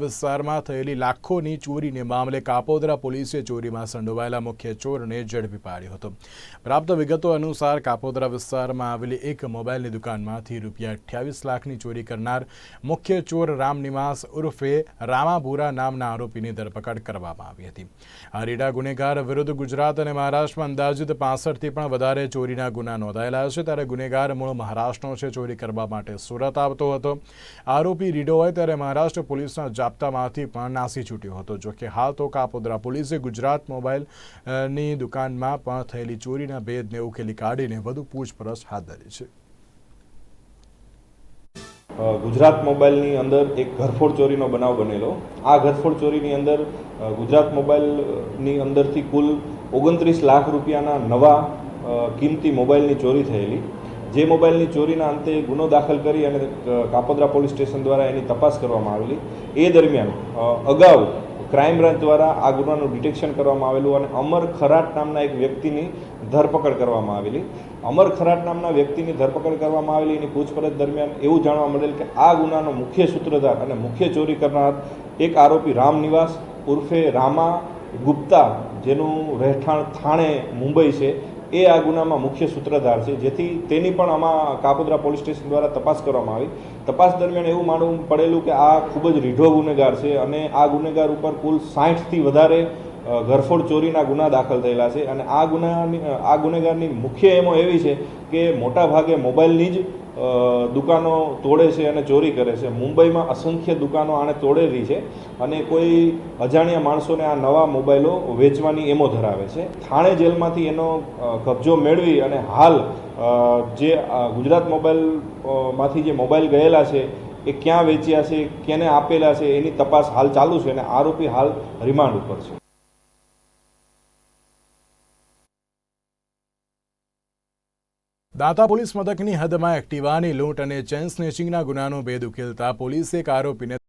વિસ્તારમાં થયેલી લાખોની ચોરીને મામલે કાપોદરા પોલીસે ચોરીમાં સંડોવાયેલા મુખ્ય ચોરને ઝડપી પાડ્યો હતો. પ્રાપ્ત વિગતો અનુસાર કાપોદરા વિસ્તારમાં આવેલી એક મોબાઈલની દુકાનમાંથી રૂપિયા અઠ્યાવીસ લાખની ચોરી કરનાર મુખ્ય ચોર રામનિવાસ ઉર્ફે રામાભુરા નામના આરોપીની ધરપકડ કરવામાં આવી હતી. આ રીડા ગુનેગાર વિરુદ્ધ ગુજરાત અને મહારાષ્ટ્રમાં અંદાજિત પાસઠથી પણ વધારે ચોરીના ગુના નોંધાયેલા છે. ત્યારે ગુનેગાર મૂળ મહારાષ્ટ્રનો છે. ચોરી કરવા માટે સુરત આવતો હતો. આરોપી રીડો હોય ત્યારે મહારાષ્ટ્ર પોલીસના જાપ્તામાંથી પણ નાસી છૂટ્યો હતો. જોકે હાલ તો કાપોદ્રા પોલીસે ગુજરાત મોબાઈલની દુકાનમાં પણ થયેલી ચોરીના ભેદને ઉકેલી કાઢીને વધુ પૂછપરછ હાથ ધરી છે. ગુજરાત મોબાઈલની અંદર એક ઘરફોડ ચોરીનો બનાવ બનેલો. આ ઘરફોડ ચોરીની અંદર ગુજરાત મોબાઈલની અંદરથી કુલ ઓગણત્રીસ લાખ રૂપિયાના નવા કિંમતી મોબાઈલની ચોરી થયેલી. જે મોબાઈલની ચોરીના અંતે ગુનો દાખલ કરી અને કાપોદ્રા પોલીસ સ્ટેશન દ્વારા એની તપાસ કરવામાં આવેલી. એ દરમિયાન અગાઉ ક્રાઇમ બ્રાન્ચ દ્વારા આ ગુનાનું ડિટેક્શન કરવામાં આવેલું અને અમર ખરાટ નામના એક વ્યક્તિની ધરપકડ કરવામાં આવેલી. અમર ખરાટ નામના વ્યક્તિની ધરપકડ કરવામાં આવેલી. એની પૂછપરછ દરમિયાન એવું જાણવા મળેલ કે આ ગુનાનો મુખ્ય સૂત્રધાર અને મુખ્ય ચોરી કરનાર એક આરોપી રામ નિવાસ ઉર્ફે રામા ગુપ્તા, જેનું રહેઠાણ થાણે મુંબઈ છે. એ આ ગુનામાં મુખ્ય સૂત્રધાર છે. જેથી તેની પણ આમાં કાપોદ્રા પોલીસ સ્ટેશન દ્વારા તપાસ કરવામાં આવી. તપાસ દરમિયાન એવું માનવું પડેલું કે આ ખૂબ જ રીઢો ગુનેગાર છે અને આ ગુનેગાર ઉપર કુલ સાઠથી વધારે ઘરફોડ ચોરીના ગુના દાખલ થયેલા છે અને આ ગુનાની આ ગુનેગારની મુખ્ય એમો એવી છે કે મોટા ભાગે મોબાઈલની જ દુકાનો તોડે છે અને ચોરી કરે છે. મુંબઈમાં અસંખ્ય દુકાનો આણે તોડેલી છે અને કોઈ અજાણ્યા માણસોને આ નવા મોબાઈલો વેચવાની એમો ધરાવે છે. થાણે જેલમાંથી એનો કબજો મેળવી અને હાલ જે ગુજરાત મોબાઈલમાંથી જે મોબાઈલ ગયેલા છે એ ક્યાં વેચ્યા છે, કેને આપેલા છે એની તપાસ હાલ ચાલુ છે અને આરોપી હાલ રિમાન્ડ ઉપર છે. દાંતા પોલીસ મથકની હદમાં એક્ટિવાની લૂંટ અને ચેન સ્નેચિંગના ગુનાનો ભેદ ઉકેલતા પોલીસે એક આરોપીને